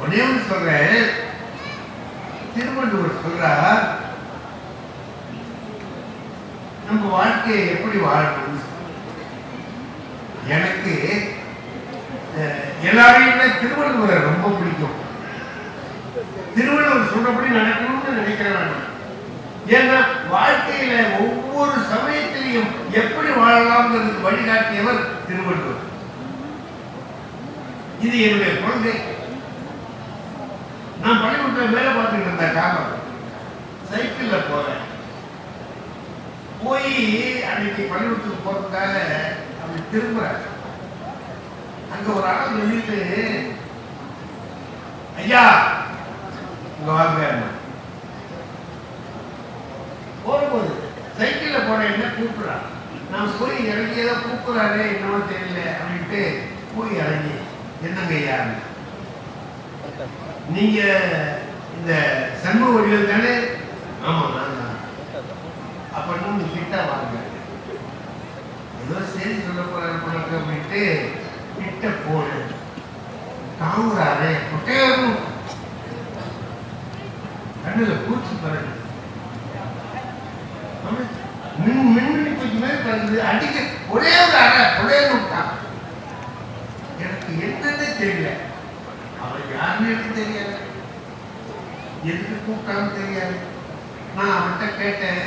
ஒன்னே ஒன்று சொல்றேன். திருவள்ளுவர் சொல்றார் நம்ம வாழ்க்கையை எப்படி வாழணும்? எனக்கு அஹ், திருவள்ளுவரை ரொம்ப பிடிக்கும். திருவள்ளுவர் சொல்றபடி நடக்கணும்னு நினைக்கிறேன் நான். ஏன்னா வாழ்க்கையில ஒவ்வொரு சமயத்திலையும் எப்படி வாழலாம்ங்கிறது வழிகாட்டியவர் திருவள்ளுவர். இது என்னுடைய கொள்கை நான் பள்ளிக்கூடத்தில் வேலை பார்த்துட்டு இருந்தேன் காலம் சைக்கிள்ல போறேன். போய் அன்னைக்கு பள்ளிக்கூடத்துக்கு போறதுக்காக அப்படி திரும்புறேன். அங்க ஒரு ஆள் நின்றுட்டு ஐயா உங்க வாங்க. போகும்போது சைக்கிள்ல போறேன் கூப்பிடுறான் நான் போய் இறங்கி ஏதோ கூப்பிடுறாரு என்னவோ தெரியல அப்படின்ட்டு போய் இறங்கி என்னங்க ஐயா? நீங்க இந்த சண்முக வடிவல் தானே? ஆமா நான் தான். அப்ப நீங்க கிட்ட வாங்க. ஏதோ சரி சொல்ல போறாரு போனாக்க அப்படின்ட்டு கிட்ட போடு. தாங்குறாரு குட்டையாரும் கண்ணுல பூச்சி பறகு மின் மின்மினி பூச்சி மாதிரி பறகுது அடிக்க ஒரே ஒரு அறை ஒரே விட்டான் எனக்கு என்னன்னு தெரியல. அவர் யாருன்னு எனக்கு தெரியல எதுக்கு கூப்பிட்டான்னு தெரியாது. நான் அவன்கிட்ட கேட்டேன்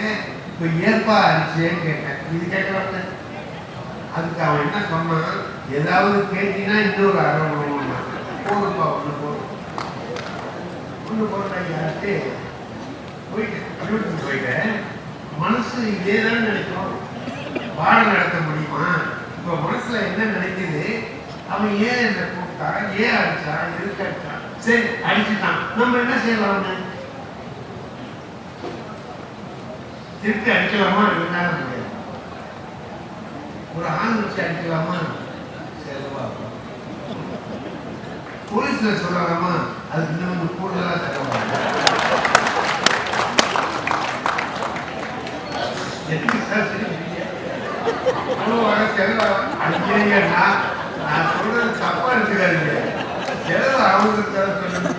இப்போ ஏற்பா அடிச்சேன்னு கேட்டேன். இது கேட்கறாங்க அதுக்கு அவன் என்ன சொன்னான்? ஏதாவது கேட்டினா இன்னொரு அரை மணி போதுப்பா ஒன்று போதும். ஒன்று போதும் போயிட்டேன். போயிட்டு போயிட்டேன். மனசு இதே தான் நினைக்கும். பாடம் நடத்த முடியுமா? இப்போ மனசுல என்ன நினைக்குது? அவன் ஏன் என்ன கூப்பிட்டா? ஏன் அடிச்சா? எதுக்கு சரி அடிச்சுட்டான். நம்ம என்ன செய்யலாம் திருப்பி அடிக்கலாமா? ரெண்டாவது முடியாது. ஒரு ஆண் வச்சு அடிக்கலாமா? போலீஸ்ல சொல்லலாமா அதுக்கு இன்னும் கூடுதலா செலவாகும் எதுக்கு சார் சிரிக்கிறீங்க? அவ்வளவு வர செலவு. அடிக்கிறீங்க நான் சொல்றது தப்பா இருக்கிறாருங்க செலவு அவங்களுக்கு செலவு.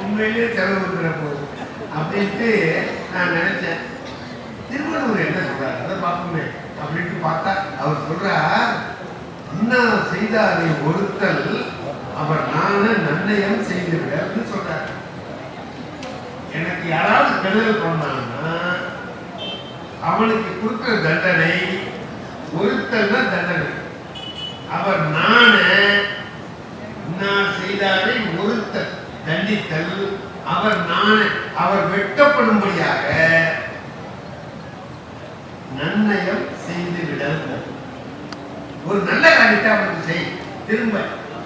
உண்மையிலேயே செலவு இருக்கிற போது அப்படின்ட்டு நான் நினைச்சேன் திருவள்ளுவர் என்ன சொல்றாரு அதை பார்ப்போமே அப்படின்ட்டு பார்த்தா அவர் சொல்றார் இன்னும் செய்தாரை ஒருத்தல் அவர் நானே நன்னயம் செய்து விடன்னு சொல்றார் எனக்கு யாராவது கெடுதல் பண்ணாங்கன்னா அவனுக்கு கொடுக்குற தண்டனை ஒருத்தல் தான் தண்டனை அவர் நான நான் செய்தாரை ஒருத்த தண்டித்தல் அவர் நான அவர் வெட்டப்படும்படியாக நன்னயம் செய்து விடல் ஒரு நல்ல காரியத்தை அவனுக்கு செய். திரும்ப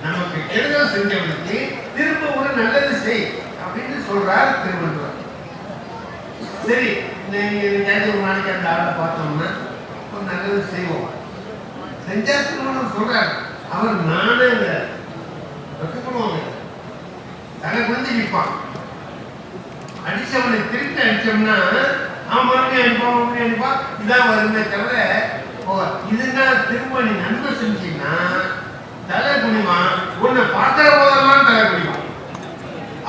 நமக்கு கெடுதல் செஞ்சவனுக்கு திரும்ப ஒரு நல்லது செய் அப்படின்னு சொல்றார் திருவள்ளுவர். சரி நீங்க ஒரு நாளைக்கு அந்த ஆளை பார்த்தோம்னா ஒரு நல்லது செய்வோம். செஞ்சா திருவள்ளுவர் சொல்றார். அவர் நானே வெக்கப்படுவாங்க தலை குழந்தை நிற்பான் அடிச்சவனை திருப்பி அடிச்சோம்னா அவன் மறுபடியும் அடிப்பான் மறுபடியும் அடிப்பான். இதான் வருமே தவிர ஓ இதுனா திரும்ப நீ நன்மை செஞ்சீங்கன்னா தலை குனிவான் உன்னை பார்க்கிற போதெல்லாம் தலை குனிவான்.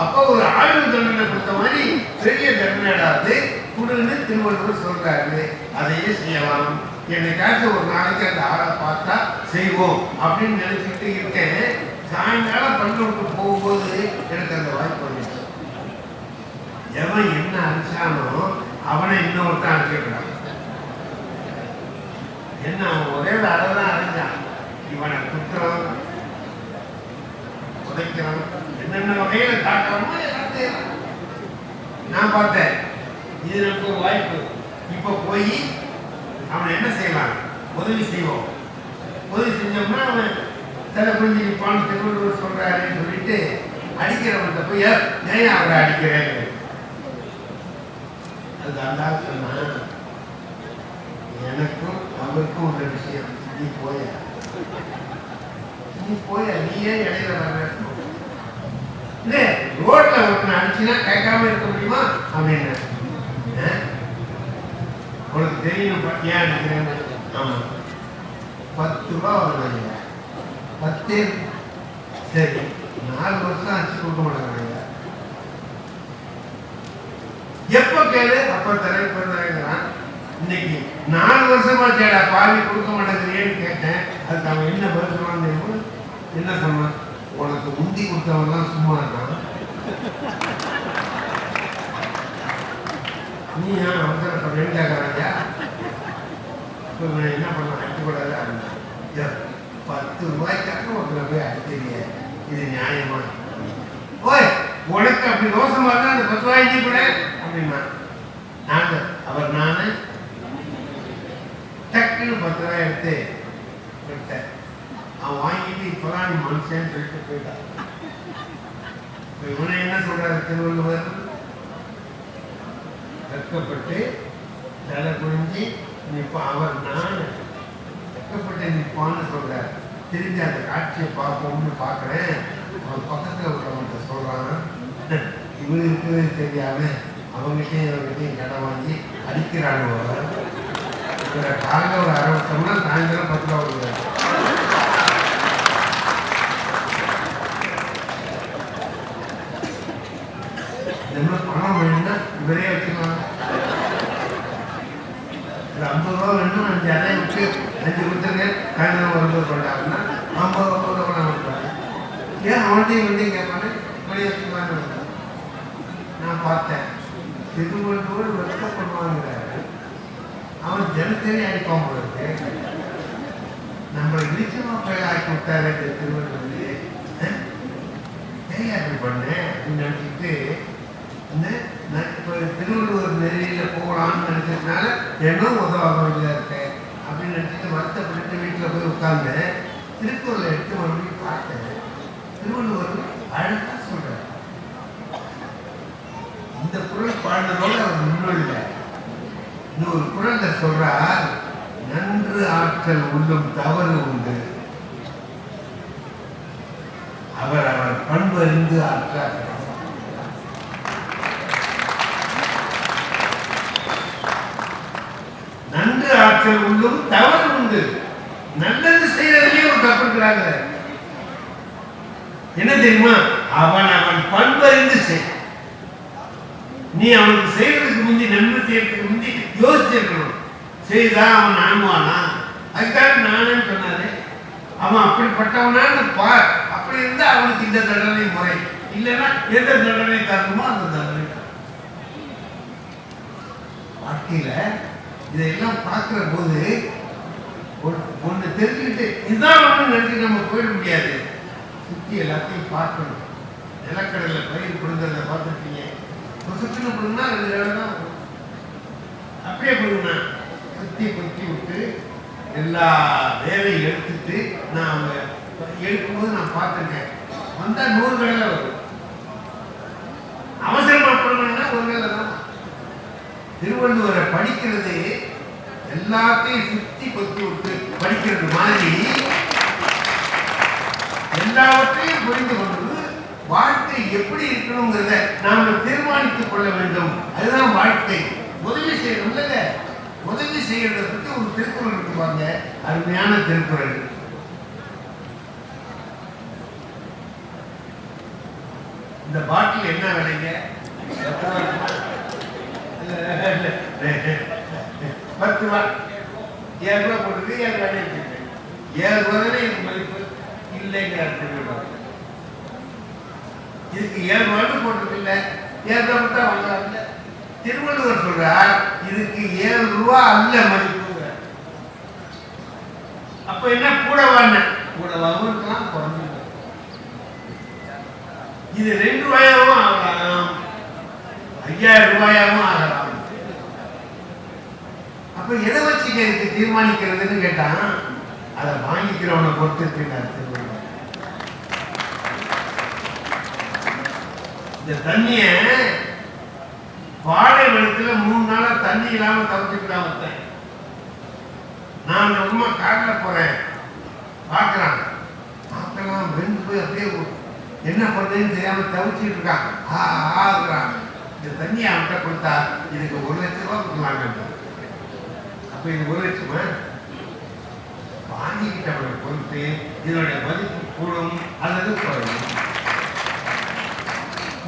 அப்போ ஒரு ஆய்வு தண்டனை கொடுத்த மாதிரி பெரிய தண்டனைடாது குடுன்னு திருவள்ளுவர் சொல்றாரு. அதையே செய்யலாம். என்னைக்காச்சும் ஒரு நாளைக்கு அந்த ஆளை பார்த்தா செய்வோம் அப்படின்னு நினைச்சிட்டு இருக்கேன் சாயங்காலம் பள்ளிக்கூடத்துக்கு போகும்போது எனக்கு அந்த வாய்ப்பு வந்துச்சு. எவன் என்ன அடிச்சானோ அவனை இன்னொருத்தான் அடிச்சிருக்கான் என்ன அவன் ஒரே ஒரு தான் அடைஞ்சான் இவனை குத்துறான் உதைக்கிறான் என்னென்ன வகையில தாக்குறோமோ நான் பார்த்தேன். இது எனக்கு ஒரு வாய்ப்பு. இப்போ போய் அவனை என்ன செய்யலாம் உதவி செய்வோம். உதவி செஞ்சோம்னா அவன் தலை புரிஞ்சு நிற்பான்னு திருவள்ளுவர் சொல்றாருன்னு சொல்லிட்டு அடிக்கிறவன்கிட்ட போய் "ஏன் அவரை அடிக்கிறேன் அது அந்த ஆள் எனக்கும் அவருக்கும் ஒரு விஷயம். நீ போய? நீ போய? நீ ஏன் இடையில வர ரோட்ல ஒருத்தனை அடிச்சுனா கேட்காம இருக்க முடியுமா? அப்படின்னு தெரியும் ஏன் பத்து ரூபா வாங்கினாங்க பத்து சரி நாலு வருஷம் ஆச்சு கொடுக்க மாட்டாங்க எப்ப கேளு? அப்ப தரேன் இப்ப இன்னைக்கு நாலு வருஷமா கேடா பாவி கொடுக்க மாட்டேங்கிறேன்னு கேட்டேன். அதுக்கு அவன் என்ன பதில் சொன்னான் என்ன சொன்னான்? உனக்கு முந்தி கொடுத்தவன்லாம் சும்மா இருக்கான் நீ ஏன் அவசரப்படுறேன்னு கேட்கறாங்க என்ன பண்ண அடிக்கூடாது அப்படின்னா பத்து ரூபாய்க்காக ஒருத்தர் போய் அடிக்கிறீங்க இது நியாயமா ஓய் உனக்கு அப்படி ரோசமா இருந்தா அந்த பத்து ரூபாய் நீ கூட அப்படின்னா நாங்க அவர் நானு டக்குன்னு பத்து ரூபாய் எடுத்து விட்டேன் அவன் வாங்கிட்டு இப்பதான் நீ மனுஷன் சொல்லிட்டு போயிட்டான் இவனை என்ன சொல்றாரு திருவள்ளுவர் வெட்கப்பட்டு தலை குனிஞ்சு நிப்பா அவர் நான். வெட்கப்பட்டு நிற்பான்னு சொல்கிறார் திரும்பி அந்த காட்சியை பார்ப்போம்னு பார்க்குறேன். அவன் பக்கத்தில் உள்ளவன்கிட்ட சொல்கிறாங்க இவரு இருக்கிறது தெரியாம அவங்ககிட்டயும் இவர்கிட்டையும் கடை வாங்கி அடிக்கிறாங்க இவரை காலையில் ஒரு அரை வருஷம்னா சாயந்தரம் பத்து ரூபா கொடுக்குறாரு என்ன பணம் வேணும்னா இவரே வச்சுக்கலாம் ஒரு ஐம்பது ரெண்டும் அஞ்சு அரை விட்டு அஞ்சு கொடுத்துருங்க சாயந்தரம் வரும்போது கொண்டாடுனா ஐம்பது ரூபா கூட கொண்டாட ஏன் அவன்கிட்டையும் இவன்ட்டையும் கேட்பானே? இப்படி வச்சுக்கலான்னு நான் பார்த்தேன். திருவள்ளுவர் வெட்கப்படுவாங்கிறாரு அவன் தினத்தனி அடிப்பான் போல இருக்கு. நம்மளை இழிச்சமா போய் ஆக்கி விட்டாரு இந்த ஏன் அப்படி பண்ணேன் அப்படின்னு நினச்சிட்டு திருவள்ளுவர் நெறியில போகலாம்னு நினைச்சதுனால என்னும் உதவாக வேண்டியதாக இருக்கேன் அப்படின்னு நினச்சிட்டு வருத்தப்பட்டு வீட்டில் போய் உட்காந்து திருக்குறளை எடுத்து மறுபடியும் பார்த்தேன் திருவள்ளுவர் அழகாக சொல்கிறார் இந்த குரல் பாடினதோடு அவர் முன்னோடில இன்னொரு குரல்ல சொல்றார் நன்று ஆற்றல் உள்ளும் தவறு உண்டு. அவர் அவர் பண்பு அறிந்து ஆற்றார். ஆற்றல் உள்ளும் தவறு உண்டு. நல்லது செய்யறதுலயே ஒரு தப்பு இருக்கிறாங்க. என்ன தெரியுமா? அவன் அவன் பண்பறிந்து செய். நீ அவனுக்கு செய்யறதுக்கு முந்தி நன்மை செய்யறதுக்கு முந்தி யோசிச்சிருக்கணும் செய்தா அவன் அனுமானா அதுக்காக நானே சொன்னாரு அவன் அப்படிப்பட்டவனான்னு பார் அப்படி இருந்தா அவனுக்கு இந்த தண்டனை முறை. இல்லைன்னா எந்த தண்டனை தரணுமோ அந்த தண்டனை வாழ்க்கையில இதையெல்லாம் பார்க்கிற போது ஒன்- ஒண்ணு தெரிஞ்சுக்கிட்டு இதுதான் ஒண்ணு நினைச்சு நம்ம போயிட முடியாது. சுத்தி எல்லாத்தையும் பார்க்கணும். நிலக்கடலை பயிர் கொடுங்கறத பார்த்துருக்கீங்க சுத்தின கொடுங்கன்னா ரெண்டு வேலை தான் வரும். அப்படியே கொடுங்க சுத்தி குத்தி விட்டு எல்லா வேலையும் எடுத்துட்டு நான் அவங்க எடுக்கும்போது நான் பார்த்துருக்கேன். வந்தால் நூறு வேலை வரும். அவசரமா பண்ணணும்னா ஒரு வேலை தான். திருவள்ளுவரை படிக்கிறது எல்லாத்தையும் சுத்தி கொத்தி விட்டு படிக்கிறது மாதிரி எல்லாவற்றையும் புரிந்து கொண்டு வாழ்க்கை எப்படி இருக்கணுங்கிறத நாம தீர்மானித்துக் கொள்ள வேண்டும். அதுதான் வாழ்க்கை. உதவி செய்யணும்ல உதவி செய்யறத பத்தி ஒரு திருக்குறள் இருக்குவாங்க அருமையான திருக்குறள். இந்த பாட்டில் என்ன விலைங்க? பத்து ரூபா. ஏழு ரூபா போட்டுருக்கு ஏழு ரூபாய் ஏழு ரூபாய் எனக்கு மதிப்பு? இல்லைங்கிற இதுக்கு ஏழு ரூபாய் போட்டிருக்கு இல்ல. ஏழு ரூபாய் தான் வாங்கலாம்ல திருவள்ளுவர் சொல்றார் இதுக்கு ஏழு ரூபா அல்ல மதிப்புங்க. அப்ப என்ன கூடவான கூடவாகவும் இருக்கலாம் குறைஞ்சும் இது ரெண்டு ரூபாயாவும் ஆகலாம். ஐயாயிரம் ரூபாயாவும் ஆகலாம். அப்ப எதை வச்சு எனக்கு தீர்மானிக்கிறதுன்னு கேட்டான் அதை வாங்கிக்கிறவனை பொறுத்து இருக்கிறார் இந்த தண்ணிய வாழை வெளுத்துல மூணு நாளா தண்ணி இல்லாம தவிச்சுக்கிட்டான் ஒருத்தன் நான் ரொம்ப காட்டுல போறேன். பார்க்கறான் பார்க்கலாம் வெந்து போய் அப்படியே என்ன பண்றதுன்னு தெரியாம தவிச்சுட்டு இருக்கான் ஆ ஆகுறான் இந்த தண்ணியை அவன்கிட்ட கொடுத்தா இதுக்கு ஒரு லட்ச ரூபாய் கொடுக்கலாங்க அப்ப இது ஒரு லட்சமா வாங்கிக்கிட்டவனை பொறுத்து இதனுடைய மதிப்பு கூடும் அல்லது குறையும்.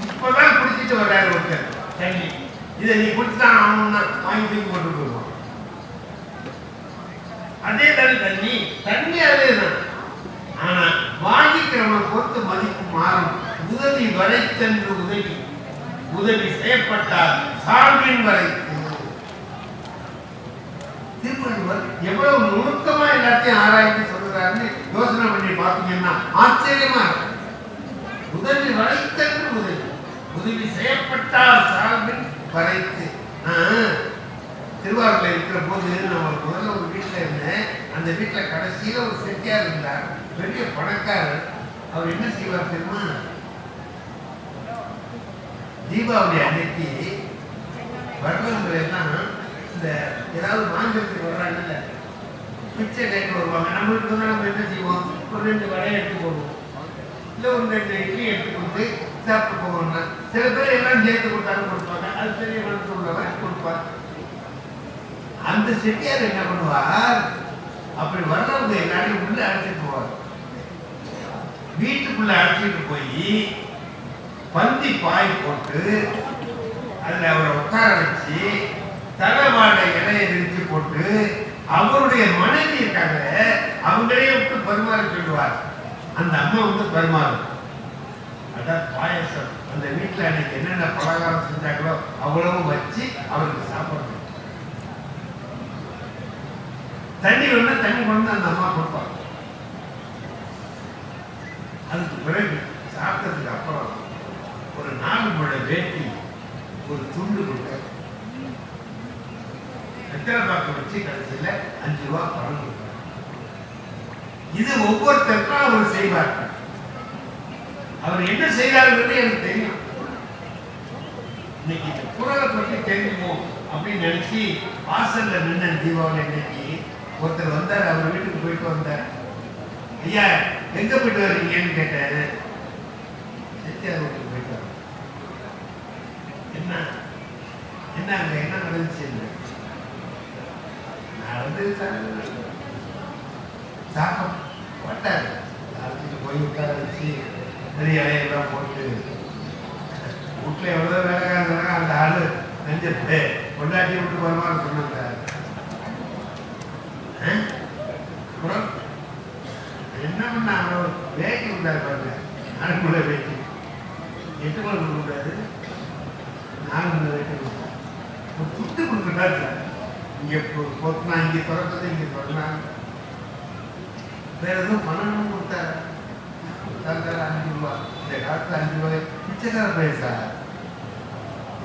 இப்பதான் குடிச்சிட்டு வர்றாரு ஒருத்தர். தண்ணி இதை நீ குடிச்சுதான் ஆகணும்னா வாங்கி தூக்கி போட்டு போடுவான் அதே தான் தண்ணி தண்ணி அதே தான் ஆனா வாங்கிக்கிறவனை பொறுத்து மதிப்பு மாறும். உதவி வரை சென்று உதவி. உதவி செய்யப்பட்டால் சார்பின் வரை திருவள்ளுவர் எவ்வளவு நுணுக்கமா எல்லாத்தையும் ஆராய்ச்சி சொல்றாருன்னு யோசனை பண்ணி பார்த்தீங்கன்னா ஆச்சரியமா இருக்கும் உதவி வரைத்தன்று உதவி. உதவி செய்யப்பட்டால் சார்பில் வரைத்து திருவாரூர்ல இருக்கிற போது நம்ம முதல்ல ஒரு வீட்டுல இருந்தேன். அந்த வீட்டுல கடைசியில ஒரு செட்டியார் இருந்தார். பெரிய பணக்காரர். அவர் என்ன செய்வார் தெரியுமா? தீபாவளி அன்னைக்கு வர்றவங்க எல்லாம் இந்த ஏதாவது வாங்கிறதுக்கு வர்றாங்கல்ல பிச்சை கேட்க வருவாங்க. நம்ம வந்து நம்ம என்ன செய்வோம்? ஒரு ரெண்டு வடையை எடுத்து போடுவோம் இல்லை ஒரு ரெண்டு இட்லி எடுத்து கொடுத்து சாப்பிட்டு போவோம்னா சில பேர் எல்லாம் சேர்த்து கொடுத்தாலும் கொடுப்பாங்க. அது பெரிய மனசு உள்ளவன் கொடுப்பார். அந்த செட்டியார் என்ன பண்ணுவார்? அப்படி வர்றவங்க எல்லாரையும் உள்ள அழைச்சிட்டு போவார். வீட்டுக்குள்ள அழைச்சிட்டு போய் பந்தி பாய் போட்டு அதுல அவரை உட்கார வச்சு தலைவாழை இலையை விரிச்சு போட்டு அவருடைய மனைவி இருக்காங்க அவங்களே விட்டு பரிமாற சொல்லுவார். அந்த அம்மா வந்து பரிமாறும். அதான் பாயசம். அந்த வீட்டுல அன்னைக்கு என்னென்ன பலகாரம் செஞ்சாங்களோ அவ்வளவும் வச்சு அவருக்கு சாப்பிடணும். தண்ணி வேணா தண்ணி கொண்டு அந்த அம்மா கொடுப்பாங்க. அதுக்கு பிறகு சாப்பிட்டதுக்கு அப்புறம் ஒரு நாலு முழை வேட்டி ஒரு துண்டு பித்தளை பாக்கு வச்சு கடைசியில அஞ்சு ரூபா பணம் கொடுப்பாங்க. இது ஒவ்வொருத்தருக்கும் அவர் செய்வார். அவர் என்ன செய்யறாருங்கிறது எனக்கு தெரியும். இன்னைக்கு இந்த குரலை பற்றி தெரிஞ்சுமோ அப்படின்னு நினைச்சு வாசல்ல நின்ன தீபாவளி அன்னைக்கு ஒருத்தர் வந்தார் அவர் வீட்டுக்கு போயிட்டு வந்தார். ஐயா எங்க போயிட்டு வர்றீங்கன்னு கேட்டாரு. செட்டியார் வீட்டுக்கு போயிட்டு என்ன? என்ன அங்க? என்ன நடந்துச்சு? நடந்து சாப்பம் போட்டாரு. அழைச்சிட்டு போய் உட்கார வச்சு பெரிய இலையெல்லாம் போட்டு வீட்டுல எவ்வளவு வேலைக்காரங்க அந்த ஆள் நெஞ்சப்பே கொண்டாட்டி விட்டு வருமாறு சொன்னாங்க. அப்புறம் என்ன பண்ண? அவர் வேட்டி விட்டாரு பாருங்க. நானுக்குள்ள வேட்டி. எட்டு மணி கொடுக்கூடாது நாலு மணி வேட்டி கொடுத்தாரு ஒரு துட்டு கொடுக்குறாரு சார் இங்க பொ- இங்கே இங்க திறப்பது இங்க திறனா வேற எதுவும் பண்ணணும் கொடுத்தாரு தந்தார் அஞ்சு ரூபா. இந்த காலத்தில் அஞ்சு ரூபாய் பிச்சைக்கார பேசா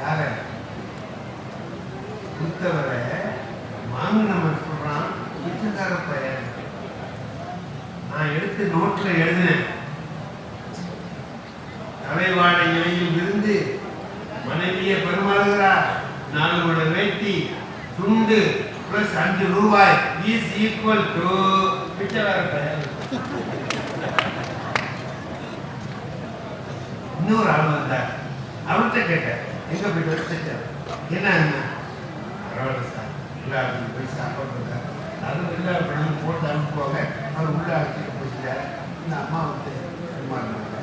யார? கொடுத்தவரை வாங்கினவன் சொல்றான் பிச்சைக்கார பையன். நான் எடுத்து நோட்ல எழுதினேன் தலைவாழை இலையில் இருந்து மனைவியை பரிமாறுகிறார் நாலு மணி வேட்டி துண்டு பிளஸ் அஞ்சு ரூபாய் இஸ் ஈக்குவல் டு இன்னொரு ஆள் வந்தார். அவர்கிட்ட கேட்டார் எங்க போயிட்டு வச்சுட்டார் என்ன என்ன? பரவாயில்ல சார். எல்லாருக்கும் போய் சாப்பிட்றது அது எல்லா பணம் போட்டு அனுப்புவாங்க அவர் உள்ள அழைச்சிட்டு போயிட்டார் இந்த அம்மா வந்து பரிமாறினாங்க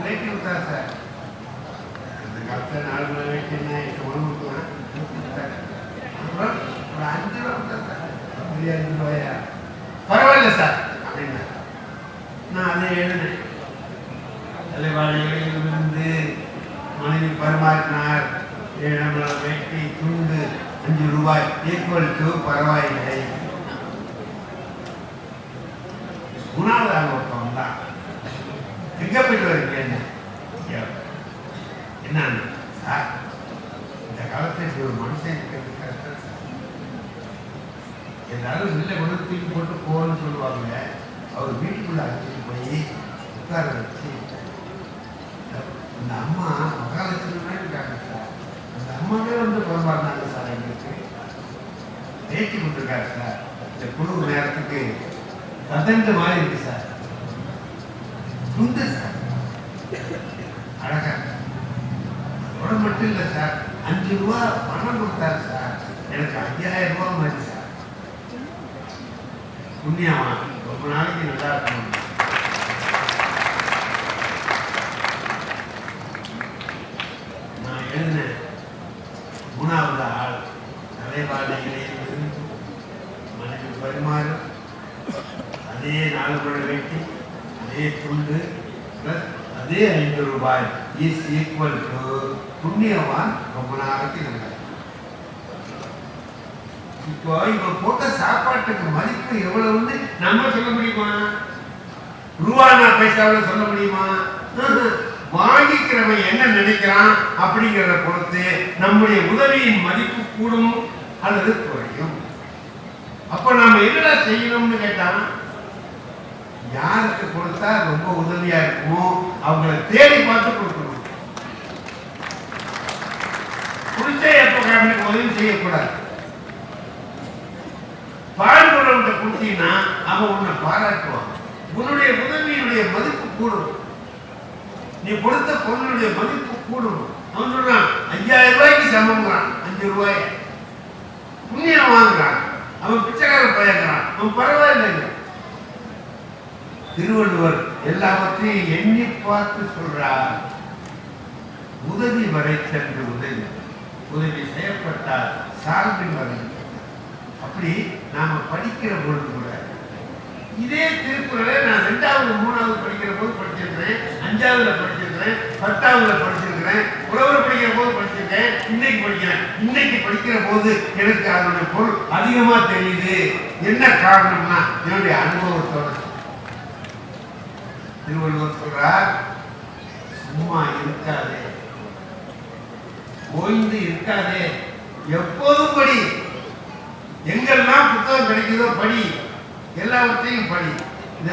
வேட்டி விட்டா சார். அந்த காலத்தில் நாலு மணி வேட்டி என்ன எட்டு மணி கொடுக்கலாம் அப்புறம் ஒரு அஞ்சு ரூபா சார். பரவாயில்ல சார். அப்படின்னா நான் அதை எழுதினேன் தலைவாழையிலிருந்து மனைவி நம்மளோட வேட்டி துண்டு அஞ்சு ரூபாய். ஈக்குவல் டு பரவாயில்லை. மூணாவது ஆள் தான். வந்தான் போயிட்டு என்ன? சார் இந்த ஒரு மனுஷன் இருக்கிறது கஷ்டம் எல்லாரும் வெளில கொண்டு தூக்கி போட்டு போகணும்னு சொல்லுவாங்க. அவர் வீட்டுக்குள்ள அழைச்சிட்டு போய் உட்கார வச்சு இந்த அம்மா மகாலட்சுமி மாதிரி இருக்காங்க சார். அந்த அம்மாவே வந்து பரவாயில்ல சார் எங்களுக்கு. பேச்சு கொண்டிருக்காரு சார். இந்த குழு நேரத்துக்கு கதண்டு மாதிரி இருக்கு சார். துண்டு சார். அழகா அதோட மட்டும் இல்லை சார். அஞ்சு ரூபா பணம் கொடுத்தாரு சார். எனக்கு ஐயாயிரம் ரூபா மாதிரி சார். புண்ணியமா? ரொம்ப நாளைக்கு நல்லா இருக்கணும். நான் எழுதின மூணாவது ஆள். தலைவாடையிலே மனைவி பரிமாறு அதே நாலு மணி வெட்டி அதே துண்டு அதே ஐந்து ரூபாய். இஸ் ஈக்குவல் டு புண்ணியவான் ரொம்ப நாளைக்கு நல்லா இப்போ இவன் போட்ட சாப்பாட்டுக்கு மதிப்பு எவ்வளவுன்னு நம்ம சொல்ல முடியுமா? ரூபானா பைசாவில் சொல்ல முடியுமா? வாங்கிக்கிறவன் என்ன நினைக்கிறான் அப்படிங்கிறத பொறுத்து நம்முடைய உதவியின் மதிப்பு கூடும் அல்லது குறையும். அப்ப நாம என்னடா செய்யணும்னு கேட்டான் யாருக்கு கொடுத்தா ரொம்ப உதவியா இருக்குமோ அவங்கள தேடி பார்த்து கொடுக்கணும். குடிச்சே எப்ப உதவி செய்யக்கூடாது. பாடுபடுறவங்க கொடுத்தீங்கன்னா அவன் உன்னை பாராட்டுவான். உன்னுடைய உதவியினுடைய மதிப்பு கூடும். நீ கொடுத்த பொருளுடைய மதிப்பு கூடும். அவன் சொல்றான் ஐயாயிரம் ரூபாய்க்கு சமங்கிறான் அஞ்சு ரூபாய். புண்ணியம் வாங்குறான். அவன் பிச்சைக்கார பயங்கிறான் அவன் பரவாயில்லைங்க. திருவள்ளுவர் எல்லாவற்றையும் எண்ணி பார்த்து சொல்றார். உதவி வரை சென்று உதவி. உதவி செய்யப்பட்டால் சார்பின் வரை அப்படி நாம படிக்கிற பொழுது கூட இதே திருக்குறளை நான் ரெண்டாவது மூணாவது படிக்கிற போது படிச்சிருக்கிறேன் அஞ்சாவதுல படிச்சிருக்கிறேன் பத்தாவதுல படிச்சிருக்கிறேன் உழவர் படிக்கிற போது படிச்சிருக்கேன் இன்னைக்கு படிக்கிறேன். இன்னைக்கு படிக்கிற போது எனக்கு அதனுடைய பொருள் அதிகமா தெரியுது. என்ன காரணம்னா என்னுடைய அனுபவத்தோட. திருவள்ளுவர் சொல்றார் சும்மா இருக்காதே. ஓய்ந்து இருக்காதே. எப்போதும் படி. எங்கெல்லாம் புத்தகம் கிடைக்குதோ படி. எல்லாவற்றையும் படி.